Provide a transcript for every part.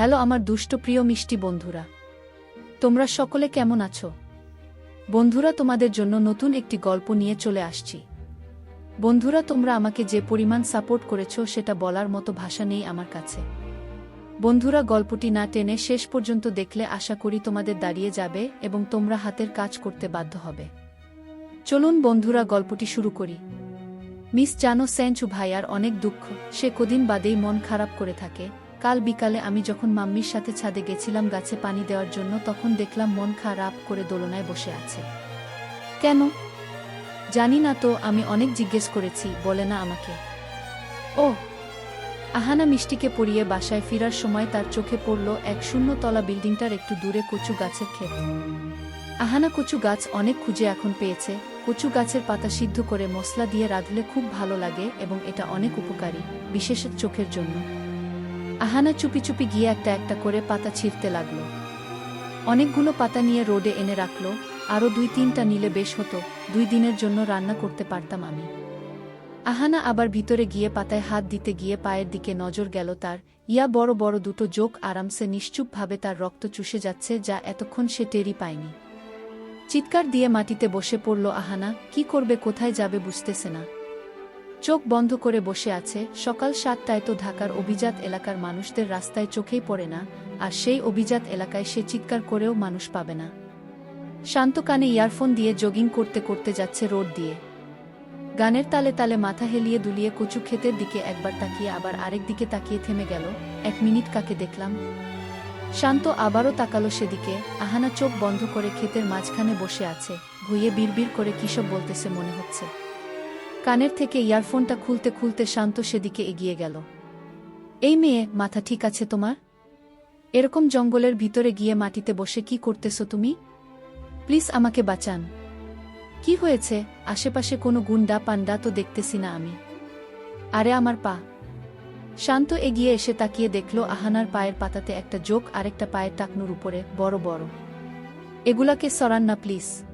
Hello আমার দুষ্ট প্রিয় মিষ্টি বন্ধুরা। তোমরা সকলে কেমন আছো? বন্ধুরা, তোমাদের জন্য নতুন একটি গল্প নিয়ে চলে আসছি। বন্ধুরা, তোমরা আমাকে যে পরিমাণ সাপোর্ট করেছ সেটা বলার মতো ভাষা নেই আমার কাছে। বন্ধুরা, গল্পটি না টেনে শেষ পর্যন্ত দেখলে আশা করি তোমাদের দাঁড়িয়ে যাবে এবং তোমরা হাতের কাজ করতে বাধ্য হবে। চলুন বন্ধুরা, গল্পটি শুরু করি। মিস জানো সেঞ্চু ভাইয়ার অনেক দুঃখ, সে কদিন বাদেই মন খারাপ করে থাকে। কাল বিকালে আমি যখন মাম্মির সাথে ছাদে গেছিলাম গাছে পানি দেওয়ার জন্য, তখন দেখলাম মন খারাপ করে দোলনায় বসে আছে। কেন? জানি না তো, আমি অনেক জিজ্ঞেস করেছি, বলে না আমাকে। ও, আহানা মিষ্টিকে পরিয়ে বাসায় ফিরার সময় তার চোখে পড়ল এক শূন্যতলা বিল্ডিংটার একটু দূরে কচু গাছের ক্ষেত। আহানা কচু গাছ অনেক খুঁজে এখন পেয়েছে। কচু গাছের পাতা সিদ্ধ করে মশলা দিয়ে রাঁধলে খুব ভালো লাগে এবং এটা অনেক উপকারী বিশেষ চোখের জন্য। আহানা চুপি চুপি গিয়ে একটা একটা করে পাতা ছিঁড়তে লাগল। অনেকগুলো পাতা নিয়ে রোডে এনে রাখল আরও দুই তিনটা নিলে বেশ হতো, দুই দিনের জন্য রান্না করতে পারতাম আমি। আহানা আবার ভিতরে গিয়ে পাতায় হাত দিতে গিয়ে পায়ের দিকে নজর গেল তার, ইয়া বড় বড় দুটো যোগ আরামসে নিশ্চুপভাবে তার রক্ত চুষে যাচ্ছে যা এতক্ষণ সে টেরি পায়নি। চিৎকার দিয়ে মাটিতে বসে পড়ল আহানা, কি করবে কোথায় যাবে বুঝতেছে না। চোখ বন্ধ করে বসে আছে, সকাল সাতটায় তো ঢাকার অভিজাত এলাকার মানুষদের রাস্তায় চোখেই পড়ে না, আর সেই অভিজাত এলাকায় সে চিৎকার করেও মানুষ পাবে না। শান্ত কানে ইয়ারফোন দিয়ে জগিং করতে করতে যাচ্ছে রোড দিয়ে। গানের তালে তালে মাথা হেলিয়ে দুলিয়ে কচু ক্ষেতের দিকে একবার তাকিয়ে আবার আরেক দিকে তাকিয়ে থেমে গেল, এক মিনিট কাকে দেখলাম? শান্ত আবারও তাকালো সেদিকে, আহানা চোখ বন্ধ করে ক্ষেতের মাঝখানে বসে আছে, ভুইয়ে বিড়বিড় করে কিসব বলতেছে মনে হচ্ছে। কানের থেকে ইয়ারফোনটা খুলতে খুলতে শান্ত সেদিকে এগিয়ে গেল। এই মেয়ে, মাথা ঠিক আছে তোমার? এরকম জঙ্গলের ভিতরে গিয়ে মাটিতে বসে কি করতেছো তুমি? প্লিজ আমাকে বাঁচান। কি হয়েছে? আশেপাশে কোনো গুন্ডা পান্ডা তো দেখতেছি না আমি। আরে আমার পা। শান্ত এগিয়ে এসে তাকিয়ে দেখল আহানার পায়ের পাতাতে একটা জোক আরেকটা পায়ের টাকনুর উপরে বড় বড়। এগুলাকে সরান না, প্লিজ।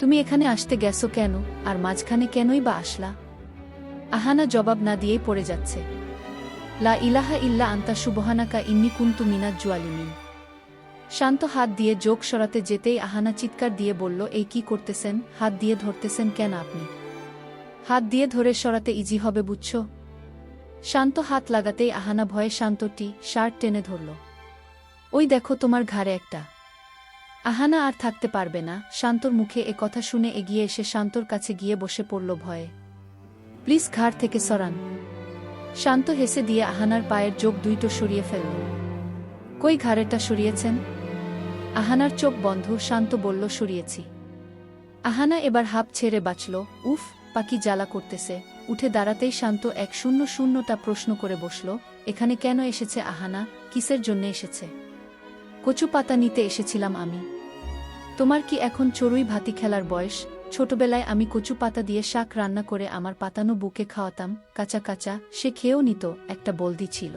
তুমি এখানে আসতে গেছো কেন? আর মাঝখানে কেনই বা আসলা? আহানা জবাব না দিয়েই পড়ে যাচ্ছে। লা ইলাহা ইল্লা আন্তা সুবহানাকা ইন্নি কুন্তু মিনাত জুয়ালিমিন। শান্ত হাত দিয়ে যোগ সরাতে যেতেই আহানা চিৎকার দিয়ে বলল, এই কি করতেছেন? হাত দিয়ে ধরতেছেন কেন আপনি? হাত দিয়ে ধরে সরাতে ইজি হবে বুঝছ? শান্ত হাত লাগাতেই আহানা ভয়ে শান্তটি শার্ট টেনে ধরল। ওই দেখো তোমার ঘাড়ে একটা। আহানা আর থাকতে পারবে না। শান্তর মুখে এ কথা শুনে এগিয়ে এসে শান্তর কাছে গিয়ে বসে পড়ল ভয়ে। প্লিজ ঘাড় থেকে সরান। শান্ত হেসে দিয়ে আহানার পায়ের যোগ দুইটো সরিয়ে ফেলল। কই ঘাড়েটা সরিয়েছেন? আহানার চোখ বন্ধ, শান্ত বলল, সরিয়েছি। আহানা এবার হাপ ছেড়ে বাঁচল। উফ পাকি জ্বালা করতেছে। উঠে দাঁড়াতেই শান্ত এক শূন্য শূন্যটা প্রশ্ন করে বসল। এখানে কেন এসেছে আহানা? কিসের জন্য এসেছে? কচু পাতা নিতে এসেছিলাম আমি। তোমার কি এখন চড়ুই ভাতি খেলার বয়স? ছোটবেলায় আমি কচু পাতা দিয়ে শাক রান্না করে আমার পাতানো বুকে খাওয়াতাম। কাঁচা কাঁচা, সে খেয়েও নিত, একটা বলদি ছিল।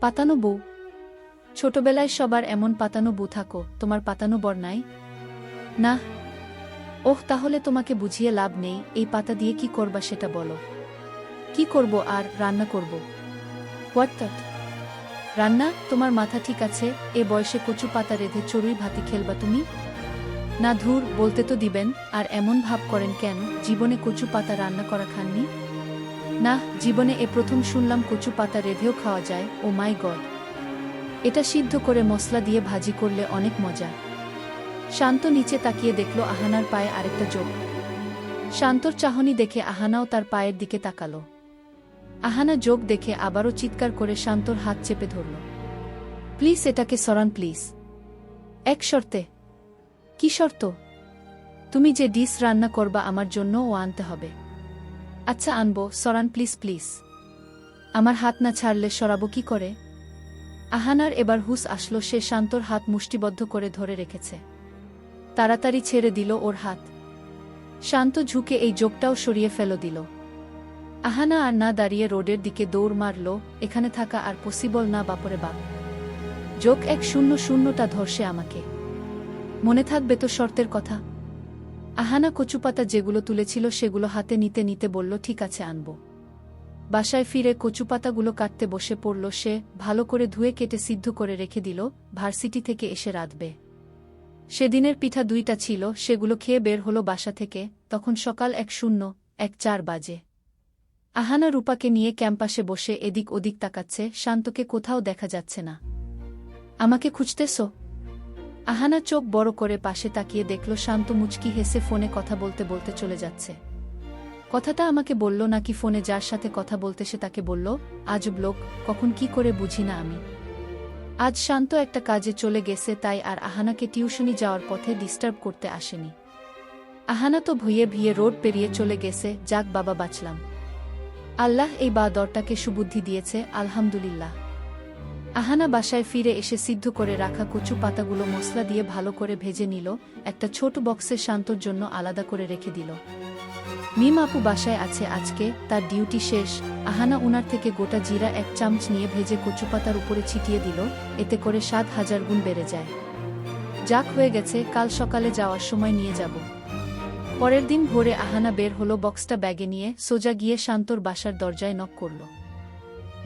পাতানো বউ? ছোটবেলায় সবার এমন পাতানো বউ থাকো, তোমার পাতানো বর নাই? না। ওহ, তাহলে তোমাকে বুঝিয়ে লাভ নেই, এই পাতা দিয়ে কি করবা সেটা বলো। কি করব আর রান্না করব? হোয়াট রান্না, তোমার মাথা ঠিক আছে, এ বয়সে কচু পাতা রেধে চড়ুই ভাতি খেলবা তুমি? না ধুর, বলতে তো দিবেন, আর এমন ভাব করেন কেন, জীবনে কচু পাতা রান্না করা খাননি? না, জীবনে এ প্রথম শুনলাম কচু পাতা রেধেও খাওয়া যায়, ও মাই গড। এটা সিদ্ধ করে মশলা দিয়ে ভাজি করলে অনেক মজা। শান্ত নিচে তাকিয়ে দেখল আহানার পায়ে আরেকটা চোখ। শান্তর চাহনি দেখে আহানাও তার পায়ের দিকে তাকালো। আহানা যোগ দেখে আবারও চিৎকার করে শান্তর হাত চেপে ধরল। প্লিজ এটাকে সরান, প্লিজ। এক শর্তে কি শর্ত? তুমি যে ডিস রান্না করবা আমার জন্য ও আনতে হবে। আচ্ছা আনব। সরান, প্লিজ প্লিজ। আমার হাত না ছাড়লে সরাবো কি করে? আহানার এবার হুস আসলো, সে শান্তর হাত মুষ্টিবদ্ধ করে ধরে রেখেছে। তাড়াতাড়ি ছেড়ে দিল ওর হাত। শান্ত ঝুঁকে এই যোগটাও সরিয়ে ফেল দিল। আহানা আর না দাঁড়িয়ে রোডের দিকে দৌড় মারল, এখানে থাকা আর পসিবল না বাপরে বাপ। যোগ এক শূন্য শূন্যটা ধরছে আমাকে। মনে থাকবে তো শর্তের কথা। আহানা কচুপাতা যেগুলো তুলেছিল সেগুলো হাতে নিতে নিতে বলল, ঠিক আছে, আনব। বাসায় ফিরে কচুপাতাগুলো কাটতে বসে পড়ল সে, ভালো করে ধুয়ে কেটে সিদ্ধ করে রেখে দিল, ভার্সিটি থেকে এসে রাঁধবে। সেদিনের পিঠা দুইটা ছিল, সেগুলো খেয়ে বের হলো বাসা থেকে, তখন সকাল এক শূন্য, এক চার বাজে। আহানা রূপাকে নিয়ে ক্যাম্পাসে বসে এদিক ওদিক তাকাচ্ছে, শান্তকে কোথাও দেখা যাচ্ছে না। আমাকে খুঁজতেছ? আহানা চোখ বড় করে পাশে তাকিয়ে দেখল শান্ত মুচকি হেসে ফোনে কথা বলতে বলতে চলে যাচ্ছে। কথাটা আমাকে বলল নাকি ফোনে যার সাথে কথা বলতে সে তাকে বলল, আজব লোক, কখন কি করে বুঝি না আমি? আজ শান্ত একটা কাজে চলে গেছে তাই আর আহানাকে টিউশনি যাওয়ার পথে ডিস্টার্ব করতে আসেনি। আহানা তো ভুইয়ে ভিয়ে রোড পেরিয়ে চলে গেছে, যাক বাবা, বাঁচলাম। আল্লাহ এই বা দরটাকে সুবুদ্ধি দিয়েছে, আলহামদুলিল্লাহ। আহানা বাসায় ফিরে এসে সিদ্ধ করে রাখা কচু পাতাগুলো মশলা দিয়ে ভালো করে ভেজে নিল, একটা ছোট বক্সে শান্তর জন্য আলাদা করে রেখে দিল। মিম আপু বাসায় আছে আজকে, তার ডিউটি শেষ, আহানা উনার থেকে গোটা জিরা এক চামচ নিয়ে ভেজে কচু পাতার উপরে ছিটিয়ে দিল, এতে করে সাত হাজার গুণ বেড়ে যায়। যাক হয়ে গেছে, কাল সকালে যাওয়ার সময় নিয়ে যাব। পরের দিন ভোরে আহানা বের হলো বক্সটা ব্যাগে নিয়ে, সোজা গিয়ে শান্তর বাসার দরজায় নক করল।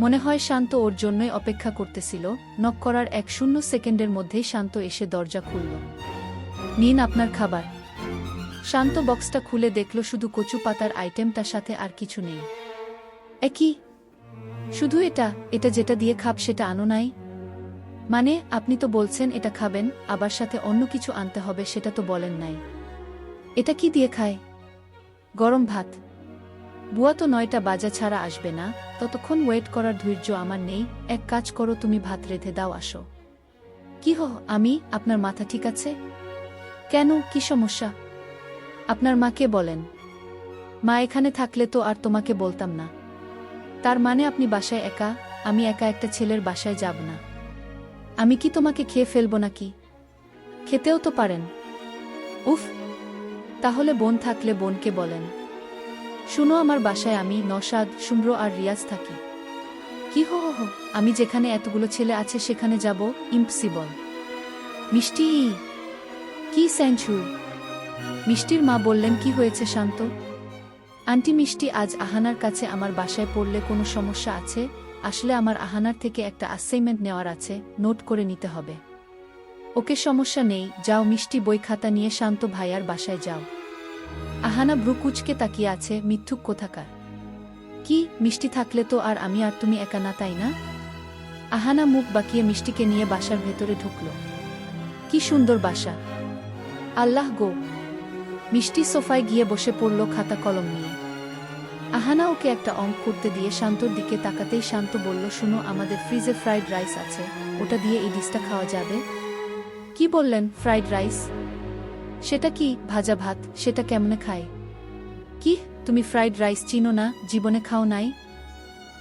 মনে হয় শান্ত ওর জন্যই অপেক্ষা করতেছিল নক করার এক শূন্য সেকেন্ডের মধ্যেই শান্ত এসে দরজা খুলল। নিন আপনার খাবার। শান্ত বক্সটা খুলে দেখল শুধু কচু পাতার আইটেমটার সাথে আর কিছু নেই। একই শুধু এটা? এটা যেটা দিয়ে খাব সেটা আনো নাই? মানে আপনি তো বলছেন এটা খাবেন, আবার সাথে অন্য কিছু আনতে হবে সেটা তো বলেন নাই। এটা কি দিয়ে খায়? গরম ভাত। বুয়া তো নয়টা বাজা ছাড়া আসবে না, ততক্ষণ ওয়েট করার ধৈর্য আমার নেই। এক কাজ করো, তুমি ভাত রেঁধে দাও, আসো। কি হো, আমি? আপনার মাথা ঠিক আছে? কেন? কি সমস্যা? আপনার মাকে বলেন? মা এখানে থাকলে তো আর তোমাকে বলতাম না। তার মানে আপনি বাসায় একা, আমি একা একটা ছেলের বাসায় যাব না। আমি কি তোমাকে খেয়ে ফেলব নাকি? খেতেও তো পারেন। উফ! তাহলে বোন থাকলে বোনকে বলেন। শুনো আমার বাসায় আমি নসাদ শুম্র আর রিয়াজ থাকি। কি হো হো আমি যেখানে এতগুলো ছেলে আছে সেখানে যাব ইম্পসিবল মিষ্টি, কি স্যাঞ্চু মিষ্টির মা বললেন, কি হয়েছে শান্ত? আন্টি মিষ্টি, আজ আহানার কাছে আমার বাসায় পড়লে কোনো সমস্যা আছে? আসলে আমার আহানার থেকে একটা অ্যাসাইনমেন্ট নেওয়ার আছে নোট করে নিতে হবে। ওকে সমস্যা নেই, যাও মিষ্টি বই খাতা নিয়ে শান্ত ভাইয়ার বাসায় যাও। আহানা ব্রুকুচকে তাকিয়ে আছে, মিথ্যুক কোথাকার। কি মিষ্টি থাকলে তো আর আমি আর তুমি একা না, তাই না? আহানা মুখ বাকিয়ে মিষ্টিকে নিয়ে বাসার ভেতরে ঢুকল। কি সুন্দর বাসা। আল্লাহ গো। মিষ্টি সোফায় গিয়ে বসে পড়ল খাতা কলম নিয়ে। আহানা ওকে একটা অঙ্ক করতে দিয়ে শান্তর দিকে তাকাতেই শান্ত বলল, শুনো, আমাদের ফ্রিজে ফ্রাইড রাইস আছে। ওটা দিয়ে এই ডিশটা খাওয়া যাবে? কি বললেন? Fried rice? সেটা কি ভাজা ভাত? সেটা কেমনে খায়? কি? তুমি ফ্রাইড রাইস চিনো না? জীবনে খাও নাই?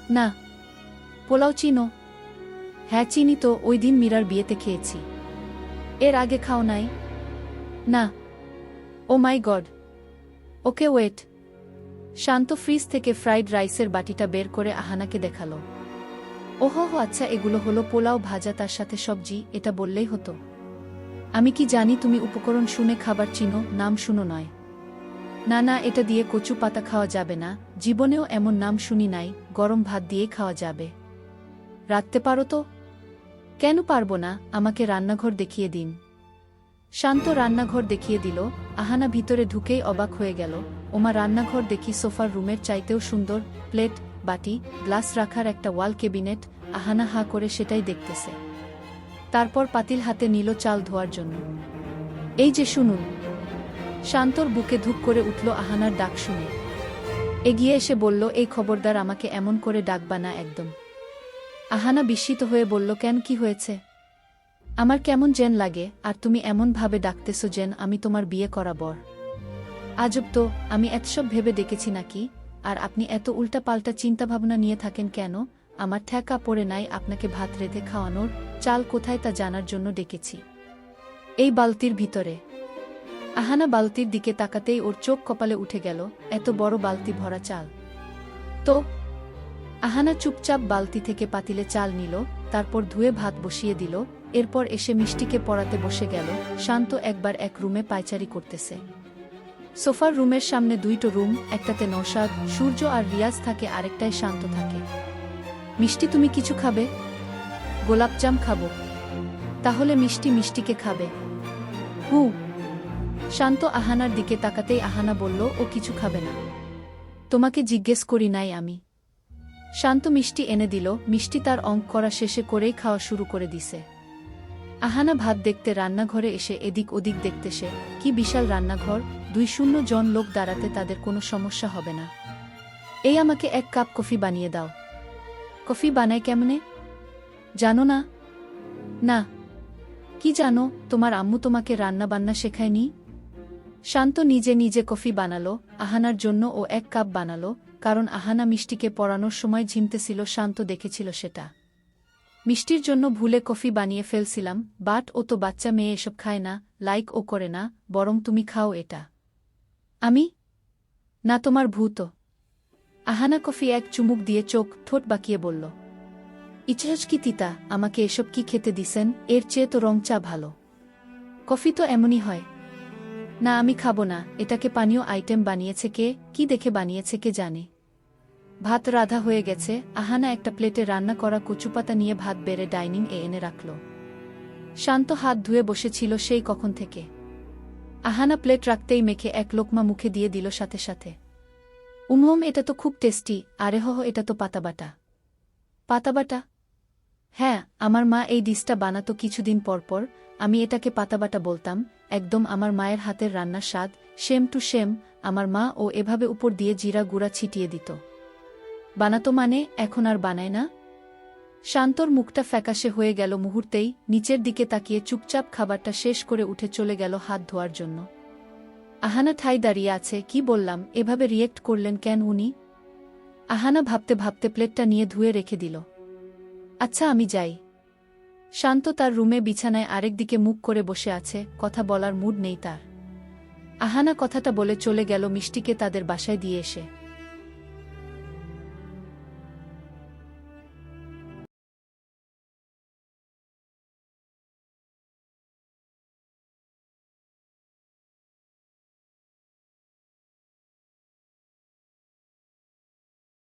না। পোলাও চিনো? হ্যাঁ চিনি তো, ওই দিন মীরার বিয়েতে খেয়েছি। এর আগে খাও নাই? না। Oh my god. Okay wait. Shanto fridge থেকে ফ্রাইড রাইসের বাটিটা বের করে আহানাকে দেখাল। ওহো আচ্ছা এগুলো হলো পোলাও, ভাজা, তার সাথে সবজি, এটা বললেই হতো। আমি কি জানি তুমি উপকরণ শুনে খাবার চিনো, নাম শুনো নয়। না না, এটা দিয়ে কচু পাতা খাওয়া যাবে না, জীবনেও এমন নাম শুনি নাই, গরম ভাত দিয়ে খাওয়া যাবে। রাখতে পারো তো? কেন পারব না, আমাকে রান্নাঘর দেখিয়ে দিন। শান্ত রান্নাঘর দেখিয়ে দিল, আহানা ভিতরে ঢুকেই অবাক হয়ে গেল, ওমা রান্নাঘর দেখি সোফার রুমের চাইতেও সুন্দর, প্লেট, বাটি, গ্লাস রাখার একটা ওয়াল কেবিনেট, আহানা হা করে সেটাই দেখতেছে। তারপর পাতিল হাতে নিল চাল ধোয়ার জন্য। এই যে শুনুন। শান্তর বুকে ধুপ করে উঠল আহানার ডাক শুনে। এগিয়ে এসে বলল, এই খবরদার আমাকে এমন করে ডাকবা না একদম। আহানা বিস্মিত হয়ে বলল, কেন, কি হয়েছে? আমার কেমন জেন লাগে, আর তুমি এমন ভাবে ডাকতেছো জেন আমি তোমার বিয়ে করা বর। আজব তো, আমি এতসব ভেবে ডেকেছি নাকি? আর আপনি এত উল্টা পাল্টা চিন্তাভাবনা নিয়ে থাকেন কেন? আমার ঠেকা পড়ে নাই আপনাকে ভাত রেঁধে খাওয়ানোর, চাল কোথায় তা জানার জন্য ডেকেছি। এই বালতির ভিতরে। আহানা বালতির দিকে তাকাতেই ওর চোখ কপালে উঠে গেল এত বড় বালতি ভরা চাল। তো? আহানা চুপচাপ বালতি থেকে পাতিলে চাল নিল, তারপর ধুয়ে ভাত বসিয়ে দিল, এরপর এসে মিষ্টিকে পড়াতে বসে গেল, শান্ত একবার এক রুমে পায়চারি করতেছে। সোফার রুমের সামনে দুইটো রুম, একটাতে নৌসাদ সূর্য আর রিয়াজ থাকে, আরেকটায় শান্ত থাকে। মিষ্টি তুমি কিছু খাবে? গোলাপজাম খাব। তাহলে মিষ্টি মিষ্টিকে খাবে। হু। শান্ত আহানার দিকে তাকাতেই আহানা বলল, ও কিছু খাবে না। তোমাকে জিজ্ঞেস করি নাই আমি। শান্ত মিষ্টি এনে দিল, মিষ্টি তার অঙ্ক করা শেষে করেই খাওয়া শুরু করে দিছে। আহানা ভাত দেখতে রান্নাঘরে এসে এদিক ওদিক দেখতে সে, কি বিশাল রান্নাঘর, দুই শূন্য জন লোক দাঁড়াতে তাদের কোনো সমস্যা হবে না। এই আমাকে এক কাপ কফি বানিয়ে দাও। কফি বানায় কেমনে? জানো না? না। কি জানো, তোমার আম্মু তোমাকে রান্না বান্না শেখায়নি? শান্ত নিজে নিজে কফি বানালো, আহানার জন্য ও এক কাপ বানালো, কারণ আহানা মিষ্টিকে পড়ানোর সময় ঝিমতেছিল, শান্ত দেখেছিল সেটা। মিষ্টির জন্য ভুলে কফি বানিয়ে ফেলছিলাম, বাট ও তো বাচ্চা মেয়ে, এসব খায় না, লাইক ও করে না, বরং তুমি খাও এটা। আমি? না তোমার ভূত। আহানা কফি এক চুমুক দিয়ে চোখ ঠোঁট বাকিয়ে বলল ইতিহাস কি তিতা, আমাকে এসব কি খেতে দিছেন? এর চেয়ে তো রং চা ভালো। কফি তো এমনই হয়। না, আমি খাব না। এটাকে পানীয় আইটেম বানিয়েছে কে? কি দেখে বানিয়েছে কে জানে? ভাত রাধা হয়ে গেছে। আহানা একটা প্লেটে রান্না করা কচুপাতা নিয়ে ভাত বেড়ে ডাইনিং এ এনে রাখল। শান্ত হাত ধুয়ে বসেছিল সেই কখন থেকে। আহানা প্লেট রাখতেই মেখে এক লোকমা মুখে দিয়ে দিল সাথে সাথে। উমম এটা তো খুব টেস্টি। আরে হহ এটা তো পাতাবাটা পাতাবাটা হ্যাঁ আমার মা এই ডিশটা বানাতো কিছুদিন পর পর। আমি এটাকে পাতাবাটা বলতাম। একদম আমার মায়ের হাতের রান্নার স্বাদ, সেম টু সেম, আমার মা ও এভাবে উপর দিয়ে জিরা গুঁড়া ছিটিয়ে দিত। বানাতো মানে এখন আর বানায় না? শান্তর মুখটা ফ্যাকাশে হয়ে গেল মুহূর্তেই, নিচের দিকে তাকিয়ে চুপচাপ খাবারটা শেষ করে উঠে চলে গেল হাত ধোয়ার জন্য। আহানা ঠাই দাঁড়িয়ে আছে, কি বললাম? এভাবে রিয়েক্ট করলেন কেন উনি? আহানা ভাবতে ভাবতে প্লেটটা নিয়ে ধুয়ে রেখে দিল। আচ্ছা আমি যাই। শান্ত তার রুমে বিছানায় আরেক দিকে মুখ করে বসে আছে, কথা বলার মুড নেই তার। আহানা কথাটা বলে চলে গেল মিষ্টিকে তাদের বাসায় দিয়ে এসে।